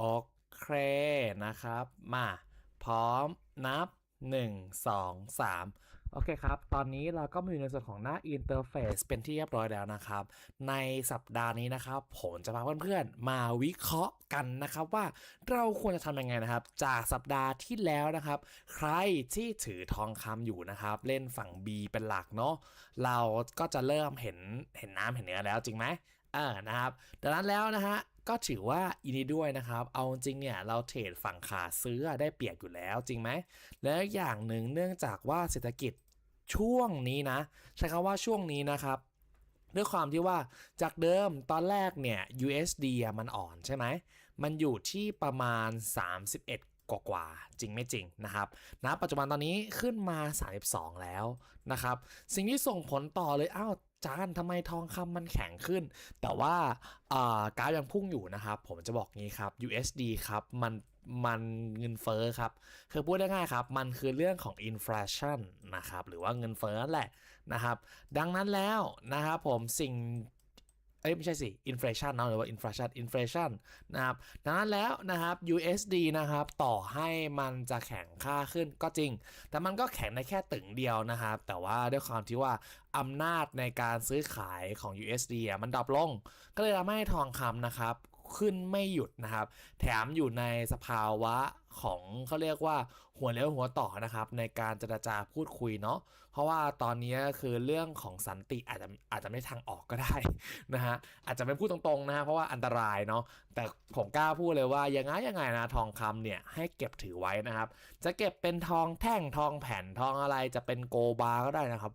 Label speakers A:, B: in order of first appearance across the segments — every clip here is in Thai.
A: โอเคนะครับ มาพร้อมนับ 1 2 3 โอเคครับ ตอนนี้เราก็มาอยู่ในส่วนของหน้า Interface เป็นที่เรียบร้อยแล้วนะครับ ในสัปดาห์นี้นะครับ ผมจะพาเพื่อนๆ มาวิเคราะห์กันนะครับว่าเราควรจะทำยังไงนะครับ จากสัปดาห์ที่แล้วนะครับ ใครที่ถือทองคำอยู่นะครับ เล่นฝั่ง B เป็นหลักเนาะเราก็จะเริ่มเห็นเห็นน้ำเห็นเนื้อแล้วจริงไหมเออนะครับ ดังนั้นแล้วนะฮะ ก็ถือว่าอินดีด้วยนะครับ เอาจริงเนี่ยเราเทรดฝั่งขาซื้อได้เปรียบอยู่แล้วจริงไหม แล้วอย่างหนึ่งเนื่องจากว่าเศรษฐกิจช่วงนี้นะ ใช้คำว่าช่วงนี้นะครับด้วยความที่ว่าจากเดิมตอนแรกเนี่ย USD มันอ่อนใช่ไหม มันอยู่ที่ประมาณ 31กว่ากว่าจริงไม่จริงนะครับนะปัจจุบันตอนนี้ขึ้นมา 32 แล้วนะครับ สิ่งที่ส่งผลต่อเลย อ้าว จานทำไมทองคำมันแข็งขึ้น แต่ว่าากราฟยังพุ่งอยู่นะครับ ผมจะบอกงี้ครับ USD ครับ มันมันเงินเฟ้อครับ คือพูดได้ง่ายครับ มันคือเรื่องของอินฟลชันนะครับ หรือว่าเงินเฟ้อนั่นแหละนะครับ ดังนั้นแล้วนะครับผมสิ่ง เอ้ยไม่ใช่สิ inflation เนาะหรือว่า inflation inflation นะครับดังนั้นแล้วนะครับ USD นะครับ ต่อให้มันจะแข็งค่าขึ้นก็จริง แต่มันก็แข็งในแค่ตึงเดียวนะครับ แต่ว่าด้วยความที่ว่าอำนาจในการซื้อขายของ USD อะมันดรอปลง ก็เลยทำให้ทองคำนะครับขึ้นไม่หยุดนะครับ แถมอยู่ในสภาวะ ของเขาเรียกว่าหัวเลี้ยวหัวต่อนะครับ ในการเจรจาพูดคุยเนาะเพราะว่าตอนนี้คือเรื่องของสันติอาจจะอาจจะไม่ทางออกก็ได้นะฮะอาจจะไม่พูดตรงๆนะฮะเพราะว่าอันตรายเนาะแต่ผมกล้าพูดเลยว่ายังไงยังไงนะทองคำเนี่ยให้เก็บถือไว้นะครับ จะเก็บเป็นทองแท่งทองแผ่นทองอะไรจะเป็นโกบาก็ได้นะครับ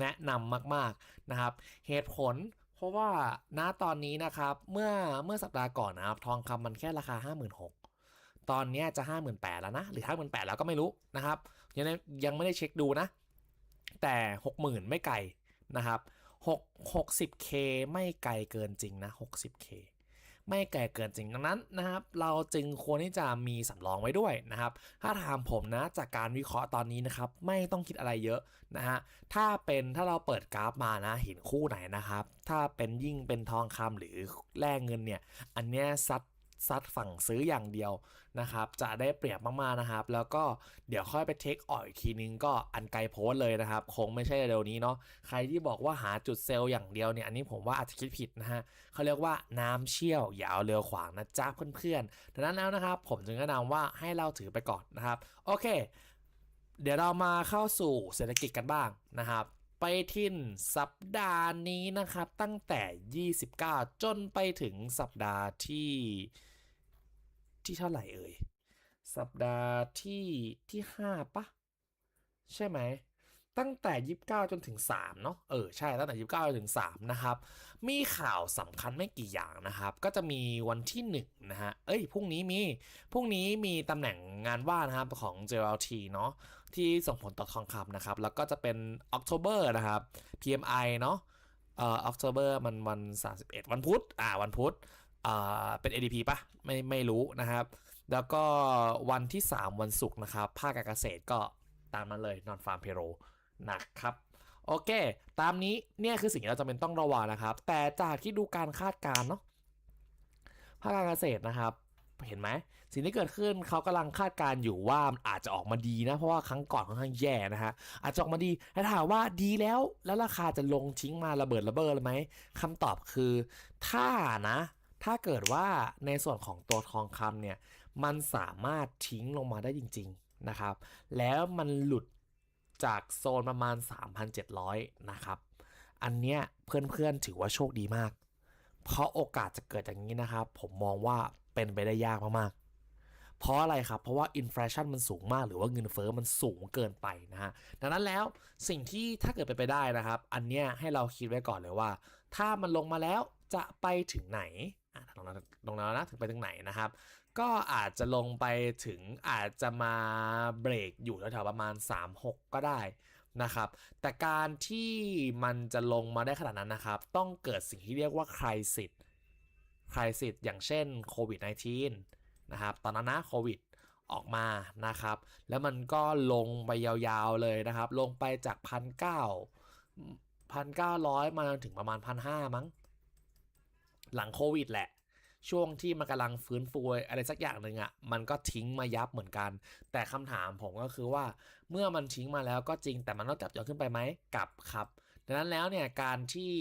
A: แนะนำมากๆนะครับ เหตุผลเพราะว่าณตอนนี้นะครับ เมื่อเมื่อสัปดาห์ก่อนนะครับ ทองคำมันแค่ราคา 56,000 ตอนนี้จะ 58,000แล้วนะ หรือ 58,000แล้วก็ไม่รู้นะครับยังไม่ยังไม่ได้เช็คดูนะ แต่ 60,000 ไม่ไกลนะครับ6 60k ไม่ไกลเกินจริงนะ 60k ไม่ไกลเกินจริงดังนั้นนะครับ เราจึงควรที่จะมีสำรองไว้ด้วยนะครับ ถ้าถามผมนะจากการวิเคราะห์ตอนนี้นะครับ ไม่ต้องคิดอะไรเยอะนะฮะถ้าเป็นถ้าเราเปิดกราฟมานะเห็นคู่ไหนนะครับ ถ้าเป็นยิ่งเป็นทองคำหรือแลกเงินเนี่ย อันเนี้ยซัด ซัดฝั่งซื้ออย่างเดียวนะครับ จะได้เปรียบมากๆนะครับ แล้วก็เดี๋ยวค่อยไปเทคออกอีกทีนึงก็อันไกลโพสเลยนะครับ คงไม่ใช่เร็วนี้เนาะใครที่บอกว่าหาจุดเซลล์อย่างเดียวเนี่ยอันนี้ผมว่าอาจจะคิดผิดนะฮะเขาเรียกว่าน้ำเชี่ยวอย่าเอาเรือขวางนะจ๊ะเพื่อนๆดังนั้นแล้วนะครับ ผมจึงแนะนำว่าให้เราถือไปก่อนนะครับโอเค เดี๋ยวเรามาเข้าสู่เศรษฐกิจกันบ้างนะครับไปทินสัปดาห์นี้นะครับ ตั้งแต่ 29 จนไปถึงสัปดาห์ที่ ที่เท่าไหร่เอ่ย สัปดาห์ที่ที่5ปะใช่ไหม ตั้งแต่29จนถึง3เนาะเออใช่ตั้งแต่29จนถึง3นะครับ มีข่าวสำคัญไม่กี่อย่างนะครับ ก็จะมีวันที่1นะฮะเอ้ยพรุ่งนี้มีพรุ่งนี้มีตำแหน่งงานว่างนะครับของ JLT เนาะที่ส่งผลต่อทองคำนะครับ แล้วก็จะเป็น October นะครับ PMI เนาะเอ่อ October มันวัน31วันพุธอ่าวันพุธ เป็น ADP ปะไม่ไม่รู้นะครับ แล้วก็วันที่ 3 วันศุกร์นะครับ ภาคการเกษตรก็ตามนั้นเลยนอนฟาร์มเพโรนะครับโอเค ตามนี้เนี่ยคือสิ่งที่เราจำเป็นต้องระวังนะครับ แต่จากที่ดูการคาดการณ์เนาะภาคการเกษตรนะครับ เห็นไหมสิ่งที่เกิดขึ้นเขากำลังคาดการณ์อยู่ว่ามันอาจจะออกมาดีนะ เพราะว่าครั้งก่อนค่อนข้างแย่นะฮะอาจจะออกมาดีแต่ถามว่าดีแล้วแล้วราคาจะลงทิ้งมาระเบิดระเบ้อเลยไหมคำตอบคือ ถ้านะ ถ้าเกิดว่าในส่วนของตัวทองคำเนี่ยมันสามารถทิ้งลงมาได้จริง ๆนะครับ แล้วมันหลุดจากโซนประมาณ 3,700 นะครับ อันเนี้ยเพื่อนๆถือว่าโชคดีมาก เพราะโอกาสจะเกิดอย่างนี้นะครับ ผมมองว่าเป็นไปได้ยากมากๆ เพราะอะไรครับ เพราะว่าอินฟลชันมันสูงมาก หรือว่าเงินเฟอ้อมันสูงเกินไปนะฮะ ดังนั้นแล้วสิ่งที่ถ้าเกิดเป็นไปได้นะครับ อันเนี้ยให้เราคิดไว้ก่อนเลยว่า ถ้ามันลงมาแล้วจะไปถึงไหน ลงแล้วลงแล้วนะถึงไปถึงไหนนะครับ ก็อาจจะลงไปถึงอาจจะมาเบรกอยู่แถวๆประมาณ 3-6 ก็ได้นะครับ แต่การที่มันจะลงมาได้ขนาดนั้นนะครับ ต้องเกิดสิ่งที่เรียกว่าคริสิคริสิอย่างเช่นโควิด -19 นะครับ ตอนนั้นนะโควิดออกมานะครับ แล้วมันก็ลงไปยาวๆเลยนะครับ ลงไปจากพันเก้าพันเก้าร้อยมาถึงประมาณพันห้ามั้ง หลังโควิดแหละ ช่วงที่มันกำลังฟื้นฟูอะไรสักอย่างหนึ่งอะ่ะมันก็ทิ้งมายับเหมือนกัน แต่คำถามผมก็คือว่า เมื่อมันทิ้งมาแล้วก็จริงแต่มันต้องจับย้อนขึ้นไปไหมกลับครับดังนั้นแล้วเนี่ยการที่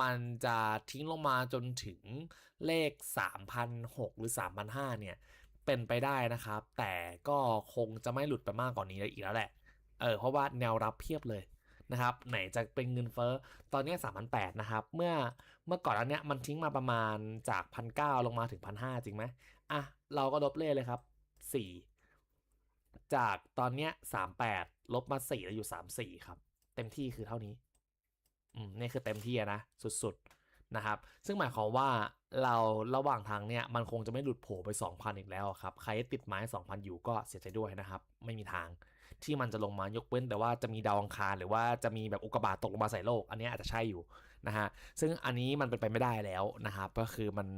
A: มันจะทิ้งลงมาจนถึงเลข 3,006หรือ3,005เนี่ยเป็นไปได้นะครับ แต่ก็คงจะไม่หลุดไปมากกว่านนี้อีกแล้วแหละ เออ เพราะว่าแนวรับเพียบเลย นะครับไหนจะเป็นเงินเฟ้อตอนนี้3,008นะครับเมื่อเมื่อก่อนอันเนี้ยมันทิ้งมาประมาณจาก1,009ลงมาถึง1,005จริงไหมอะเราก็ลบเลขเลยครับ4จากตอนเนี้ย38ลบมา4แล้วอยู่34ครับ เต็มที่คือเท่านี้อืมนี่คือเต็มที่นะสุดๆนะครับ ซึ่งหมายความว่าเราระหว่างทางเนี่ยมันคงจะไม่หลุดโผล่ไป 2,000 อีกแล้วครับ ใครติดไม้ 2,000 อยู่ก็เสียใจด้วยนะครับ ไม่มีทาง ที่มันจะลงมายกเว้นแต่ว่าจะมีดาวอังคารหรือว่าจะมีแบบอุกกาบาตตกลงมาใส่โลก อันนี้อาจจะใช่อยู่นะฮะซึ่งอันนี้มันเป็นไปไม่ได้แล้วนะครับก็คือมัน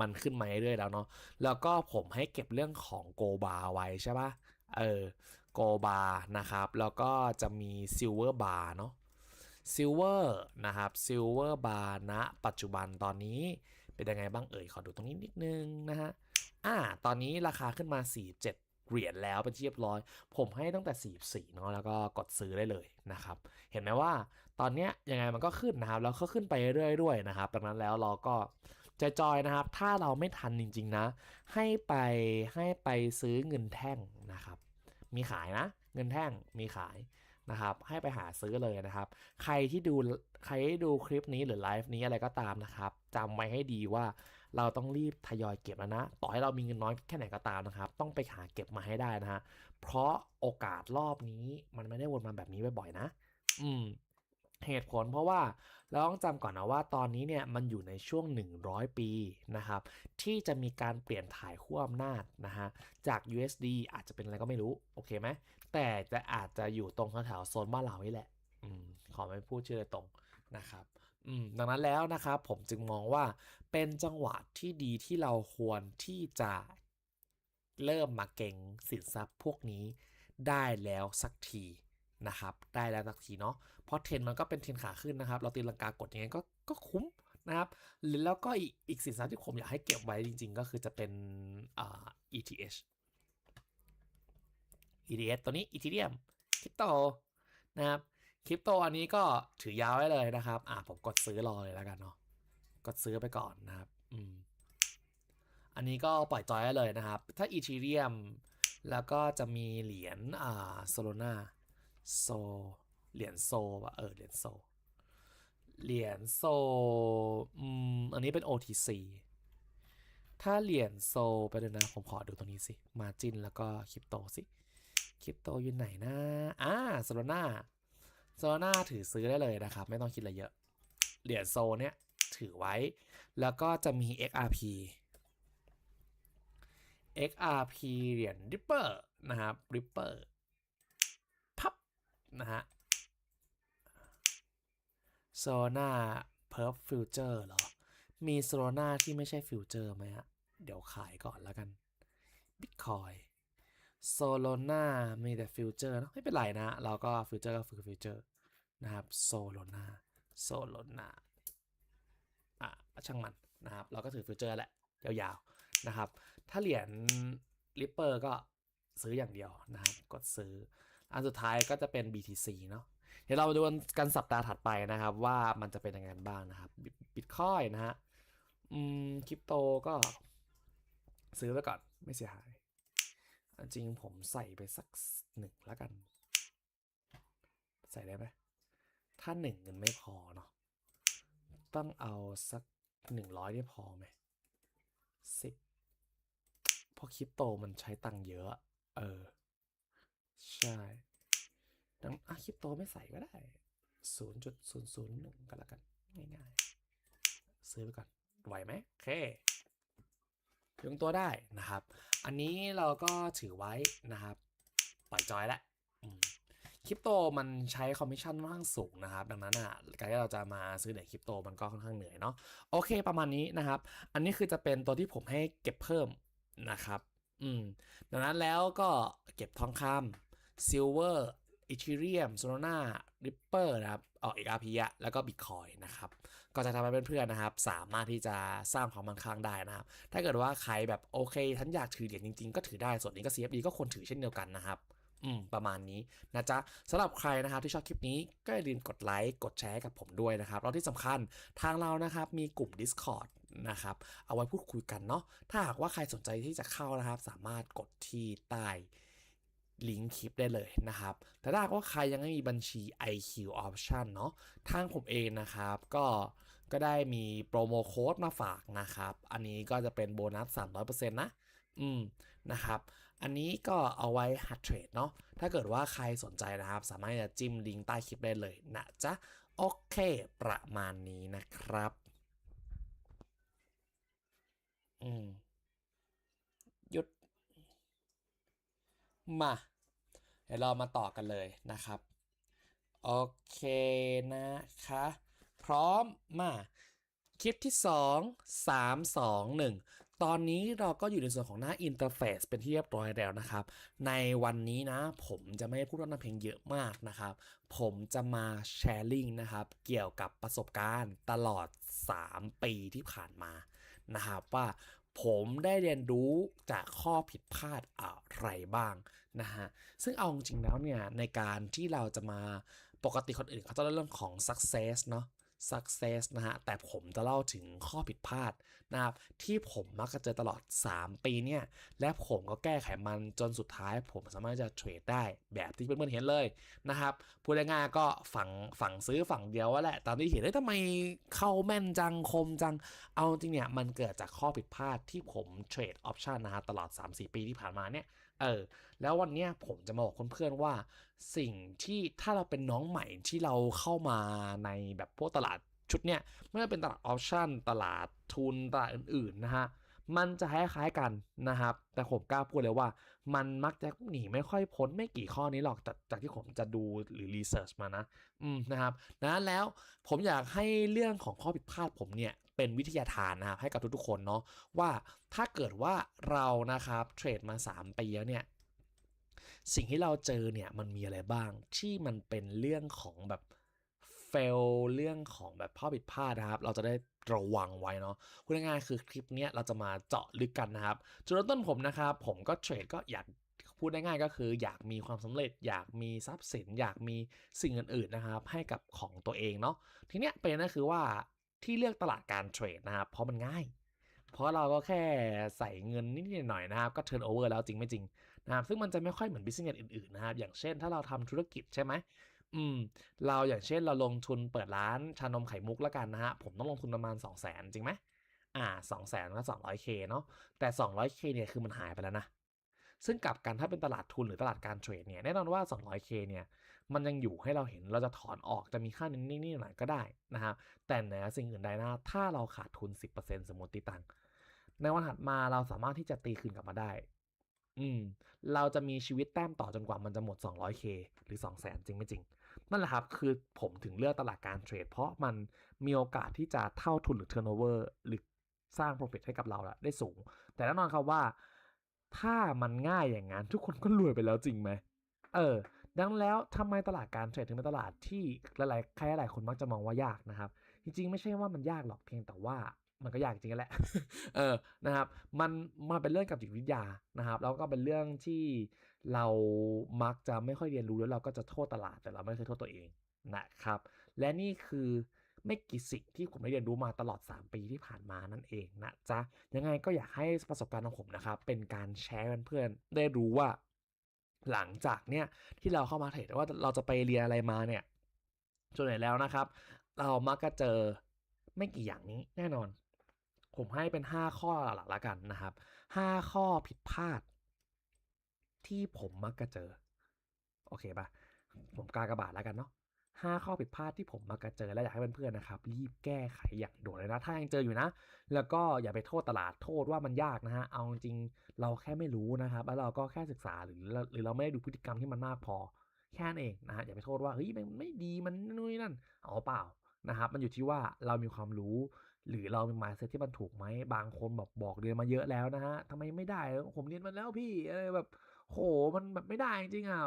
A: มันขึ้นมาเรื่อยๆแล้วเนาะแล้วก็ผมให้เก็บเรื่องของโกบาไว้ใช่ปะเออโกบานะครับแล้วก็จะมีซิลเวอร์บาเนาะซิลเวอร์นะครับซิลเวอร์บาณปัจจุบันตอนนี้เป็นยังไงบ้างเอ่ย ขอดูตรงนี้นิดนึงนะฮะอ่าตอนนี้ราคาขึ้นมา 47 เหรียญแล้วเป็นที่เรียบร้อย ผมให้ตั้งแต่ 44เนาะแล้วก็กดซื้อได้เลยนะครับ เห็นไหมว่าตอนเนี้ยยังไงมันก็ขึ้นนะครับ แล้วก็ขึ้นไปเรื่อยๆด้วยนะครับดังนั้นแล้วเราก็จะจอยนะครับ ถ้าเราไม่ทันจริง ๆนะ ให้ไปให้ไปซื้อเงินแท่งนะครับ มีขายนะ เงินแท่งมีขายนะครับ ให้ไปหาซื้อเลยนะครับ ใครที่ดูใครที่ดูคลิปนี้หรือไลฟ์นี้อะไรก็ตามนะครับจำไว้ให้ดีว่า เราต้องรีบทยอยเก็บแล้วนะ ต่อให้เรามีเงินน้อยแค่ไหนก็ตามนะครับ ต้องไปหาเก็บมาให้ได้นะฮะ เพราะโอกาสรอบนี้มันไม่ได้วนมาแบบนี้บ่อยๆนะ อืม เหตุผลเพราะว่าเราต้องจำก่อนนะว่าตอนนี้เนี่ยมันอยู่ในช่วง 100 ปีนะครับ ที่จะมีการเปลี่ยนถ่ายขั้วอำนาจนะฮะ จาก USD อาจจะเป็นอะไรก็ไม่รู้ โอเคไหม แต่จะอาจจะอยู่ตรงแถวโซนบ้านเรานี่แหละ อืม ขอไม่พูดชื่อตรงนะครับ ดังนั้นแล้วนะครับผมจึงมองว่าเป็นจังหวะที่ดีที่เราควรที่จะเริ่มมาเก่งสินทรัพย์พวกนี้ได้แล้วสักทีนะครับได้แล้วสักทีเนาะเพราะเทรนด์มันก็เป็นเทรนขาขึ้นนะครับ เราตีลังกากดยังไงก็ก็คุ้มนะครับหรือแล้วก็อีกอีกสินทรัพย์ที่ผมอยากให้เก็บไว้จริง ๆ ก็คือจะเป็นอ่า ETH ETH ตัวนี้ Ethereum คริปโตนะครับ คริปโตอันนี้ก็ถือยาวไว้เลยนะครับ อ่าผมกดซื้อรอเลยแล้วกันเนาะ กดซื้อไปก่อนนะครับ อืม อันนี้ก็ปล่อยจอยได้เลยนะครับ ถ้า Ethereum แล้วก็จะมีเหรียญ อ่า Solana โซ เหรียญโซว่ะ เออ เหรียญโซ เหรียญโซ อืม อันนี้เป็น OTC ถ้าเหรียญโซไปเลยนะ ผมขอดูตรงนี้สิ มาจินแล้วก็คริปโตสิ คริปโตอยู่ไหนนะ อ่า Solana Solana ถือซื้อได้เลยนะครับ ไม่ต้องคิดอะไรเยอะ เหรียญโซเนี่ยถือไว้ แล้วก็จะมี XRP XRP เหรียญ Ripper นะครับ Ripper พับนะฮะ Solana Perp Future เหรอ มี Solana ที่ไม่ใช่ Future ไหมฮะ เดี๋ยวขายก่อนแล้วกัน Bitcoin Solana มีแต่ Future เนะไม่เป็นไรนะ เราก็ Future ก็คือ Future นะครับ Solana Solana อะช่างมันนะครับ เราก็ถือ Future แหละ ยาวๆนะครับ ถ้าเหรียญ Ripper ก็ซื้ออย่างเดียวนะครับ กดซื้อ อันสุดท้ายก็จะเป็น BTC เนาะเดี๋ยวเรามาดูกันสัปดาห์ถัดไปนะครับ ว่ามันจะเป็นยังไงบ้างนะครับ Bitcoin นะฮะอืมคริปโตก็ซื้อไปก่อนไม่เสียหาย จริงผมใส่ไปสักหนึ่งแล้วกัน ใส่ได้ไหมถ้าหนึ่งเงินไม่พอเนาะต้องเอาสักหนึ่งร้อยได้พอไหมสิบเพราะคริปโตมันใช้ตังค์เยอะ เออ ใช่ดังอะคริปโตไม่ใส่ก็ได้ศูนย์จุดศูนย์ศูนย์หนึ่งก็แล้วกัน ง่ายๆ ซื้อไปก่อนไหวไหมโอเคยงตัวได้นะครับ อันนี้เราก็ถือไว้นะครับ ปล่อยจอยแล้วคริปโตมันใช้คอมมิชชั่นค่อนข้างสูงนะครับ ดังนั้นอะการที่เราจะมาซื้อเหรียญคริปโตมันก็ค่อนข้างเหนื่อยเนาะโอเคประมาณนี้นะครับ อันนี้คือจะเป็นตัวที่ผมให้เก็บเพิ่มนะครับ อืมดังนั้นแล้วก็เก็บทองคำซิลเวอร์ อีเทเรียมโซลาร่าริปเปอร์นะครับเอเอกอาพีอะแล้วก็บิตคอยนะครับ ก็จะทำให้เพื่อนๆนะครับ สามารถที่จะสร้างความมั่งคั่งได้นะครับ ถ้าเกิดว่าใครแบบโอเคฉันอยากถือเหรียญจริงๆ ก็ถือได้ ส่วนนี้ก็ CFD ก็ควรถือเช่นเดียวกันนะครับอืมประมาณนี้นะจ๊ะสำหรับใครนะครับที่ชอบคลิปนี้ก็อย่าลืมกดไลค์กดแชร์กับผมด้วยนะครับแล้วที่สำคัญทางเรานะครับมีกลุ่ม Discord นะครับเอาไว้พูดคุยกันเนาะถ้าหากว่าใครสนใจที่จะเข้านะครับ สามารถกดที่ใต้ ลิงก์คลิปได้เลยนะครับ แต่ถ้าว่าใครยังไม่มีบัญชี IQ Option เนาะ ทางผมเองนะครับ ก็ ก็ได้มีโปรโมโค้ดมาฝากนะครับ อันนี้ก็จะเป็นโบนัส 300%นะ อืม นะครับ อันนี้ก็เอาไว้หัดเทรดเนาะ ถ้าเกิดว่าใครสนใจนะครับ สามารถจะจิ้มลิงก์ใต้คลิปได้เลยนะจ๊ะ โอเค ประมาณนี้นะครับ อืมหยุด มา เดี๋ยวเรามาต่อกันเลยนะครับ โอเคนะคะ พร้อมมาคลิปที่ 2 3 2 1 ตอนนี้เราก็อยู่ในส่วนของหน้าอินเทอร์เฟซเป็นที่เรียบร้อยแล้วนะครับ ในวันนี้นะ ผมจะไม่พูดเรื่องเพลงเยอะมากนะครับ ผมจะมาแชร์ลิงนะครับ เกี่ยวกับประสบการณ์ตลอด 3 ปีที่ผ่านมานะครับว่า ผมได้เรียนรู้จากข้อผิดพลาดอะไรบ้างนะฮะ ซึ่งเอาจริงๆแล้วเนี่ยในการที่เราจะมาปกติคนอื่นเขาจะเรื่องของ success เนาะ success นะฮะ แต่ผมจะเล่าถึงข้อผิดพลาดนะครับที่ผมมักจะเจอตลอด 3 ปีเนี่ย และผมก็แก้ไขมันจนสุดท้าย ผมสามารถจะเทรดได้แบบที่เพื่อนๆเห็นเลยนะครับพูดง่ายๆก็ฝั่งฝั่งซื้อฝั่งเดียวว่าแหละตามที่เห็นเฮ้ยทำไมเข้าแม่นจังคมจังเอาจริงเนี่ย มันเกิดจากข้อผิดพลาดที่ผมเทรดออปชันนะฮะตลอด 3-4 ปีที่ผ่านมาเนี่ย เออแล้ววันเนี้ยผมจะมาบอกเพื่อนๆว่า สิ่งที่ถ้าเราเป็นน้องใหม่ที่เราเข้ามาในแบบพวกตลาดชุดเนี้ยไม่ว่าเป็นตลาดออปชันตลาดทุนตลาดอื่นๆนะฮะมันจะคล้ายๆกันนะครับ แต่ผมกล้าพูดเลยว่า มันมักจะหนีไม่ค่อยพ้นไม่กี่ข้อนี้หรอกจากจากที่ผมจะดูหรือรีเสิร์ชมานะ อืมนะครับนะแล้วผมอยากให้เรื่องของข้อผิดพลาดผมเนี่ย เป็นวิทยาทานนะครับให้กับทุกๆคนเนาะว่าถ้าเกิดว่าเรานะครับเทรดมา 3 ปีแล้วเนี่ยสิ่งที่เราเจอเนี่ยมันมีอะไรบ้างที่มันเป็นเรื่องของแบบ fail เรื่องของแบบข้อผิดพลาดนะครับ เราจะได้ระวังไว้เนาะพูดง่ายๆคือคลิปเนี้ยเราจะมาเจาะลึกกันนะครับ จุดเริ่มต้นผมนะครับ ผมก็เทรดก็อยากพูดได้ง่ายก็คือ อยากมีความสำเร็จ อยากมีทรัพย์สิน อยากมีสิ่งอื่นๆนะครับ ให้กับของตัวเองเนาะทีเนี้ยเป็นก็คือว่า ที่เลือกตลาดการเทรดนะครับ เพราะมันง่าย เพราะเราก็แค่ใส่เงินนิดหน่อยนะครับ ก็เทิร์นโอเวอร์แล้วจริงไม่จริงนะครับซึ่งมันจะไม่ค่อยเหมือนบิสเนสอื่นๆนะครับ อย่างเช่นถ้าเราทำธุรกิจใช่ไหมอืมเราอย่างเช่นเราลงทุนเปิดร้านชานมไข่มุกแล้วกันนะฮะผมต้องลงทุนประมาณ 2 0 0 0 0 0จริงไหมอ่า2 0 0 0 0 0ก็ 200k เนาะแต่ 200k เนี่ยคือมันหายไปแล้วนะซึ่งกลับกันถ้าเป็นตลาดทุนหรือตลาดการเทรดเนี่ยแน่นอนว่า 200k เนี่ย มันยังอยู่ให้เราเห็นเราจะถอนออกจะมีค่านิ่งๆหน่อยก็ได้นะครับแต่เหนือสิ่งอื่นใดนะถ้าเราขาดทุน 10%สมมติตังค์ในวันถัดมาเราสามารถที่จะตีคืนกลับมาได้ อืม เราจะมีชีวิตแต้มต่อจนกว่ามันจะหมด 200k หรือ 200,000 จริงไม่จริง นั่นแหละครับ คือผมถึงเลือกตลาดการเทรด เพราะมันมีโอกาสที่จะเท่าทุนหรือ turnover หรือสร้าง profit ให้กับเราละได้สูง แต่แน่นอนครับว่า ถ้ามันง่ายอย่างนั้น ทุกคนก็รวยไปแล้วจริงไหม เออ ดังแล้วทำไมตลาดการเทรดถึงเป็นตลาดที่หลายๆใครหลายคนมักจะมองว่ายากนะครับ จริงๆ ไม่ใช่ว่ามันยากหรอกเพียงแต่ว่ามันก็ยากจริงๆแหละ เออ นะครับ มันมาเป็นเรื่องกับจิตวิทยานะครับ แล้วก็เป็นเรื่องที่เรามักจะไม่ค่อยเรียนรู้แล้วเราก็จะโทษตลาดแต่เราไม่เคยโทษตัวเองนะครับ และนี่คือไม่กี่สิ่งที่ผมได้เรียนรู้มาตลอด 3 ปีที่ผ่านมานั่นเองนะจ๊ะ ยังไงก็อยากให้ประสบการณ์ของผมนะครับ เป็นการแชร์เพื่อนๆได้รู้ว่า หลังจากเนี่ยที่เราเข้ามาเทรดว่าเราจะไปเรียนอะไรมาเนี่ยส่วนใหญ่แล้วนะครับ เรามักจะเจอไม่กี่อย่างนี้แน่นอน ผมให้เป็น 5 ข้อหลักละกันนะครับ 5 ข้อผิดพลาด ที่ผมมักจะเจอ โอเคปะผมกากระบาดแล้วกันเนาะ ห้าข้อผิดพลาดที่ผมมักจะเจอและอยากให้เพื่อนๆนะครับ รีบแก้ไขอย่างด่วนเลยนะ ถ้ายังเจออยู่นะ แล้วก็อย่าไปโทษตลาดโทษว่ามันยากนะฮะ เอาจริงเราแค่ไม่รู้นะครับ แล้วเราก็แค่ศึกษาหรือหรือเราไม่ได้ดูพฤติกรรมที่มันมากพอ แค่นั้นเองนะฮะอย่าไปโทษว่าเฮ้ยมันไม่ดีมันนู่นนั่นเอาเปล่านะครับมันอยู่ที่ว่าเรามีความรู้ หรือเรามี mindset ที่มันถูกไหมบางคนแบบบอกเรียนมาเยอะแล้วนะฮะทำไมไม่ได้ผมเรียนมาแล้วพี่อะไรแบบโหมันแบบไม่ได้จริงๆอะ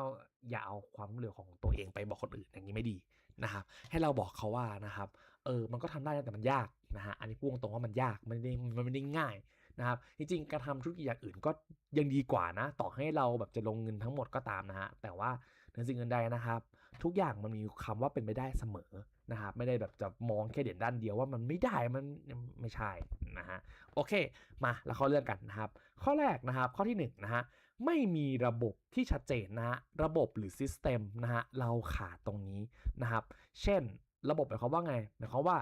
A: อย่าเอาความเรู้ของตัวเองไปบอกคนอื่นอย่างนี้ไม่ดีนะครับ ให้เราบอกเขาว่านะครับเออมันก็ทำได้นะแต่มันยากนะฮะอันนี้พูดตรงว่ามันยากมันไม่ได้มันไม่ได้ง่ายนะครับจริงๆการทำธุรกิจอย่างอื่นก็ยังดีกว่านะ ต่อให้เราแบบจะลงเงินทั้งหมดก็ตามนะฮะแต่ว่าเหนือสิ่งอื่นใดนะครับ ทุกอย่างมันมีคำว่าเป็นไปได้เสมอนะครับไม่ได้แบบจะมองแค่เด่นด้านเดียวว่ามันไม่ได้มันไม่ใช่นะฮะโอเค มาแล้วข้าเรื่องกันนะครับ ข้อแรกนะครับข้อที่หนึ่งนะฮะ ไม่มีระบบที่ชัดเจนนะฮะระบบหรือซิสเต็มนะฮะเราขาดตรงนี้นะครับ เช่นระบบหมายความว่าไงหมายความว่า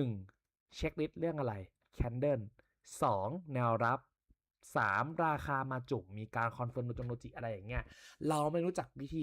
A: 1. เช็คลิสต์เรื่องอะไร Candle 2. แนวรับ 3. ราคามาจุ่มมีการคอนเฟิร์มโดจงโลจิอะไรอย่างเงี้ยเราไม่รู้จักวิธี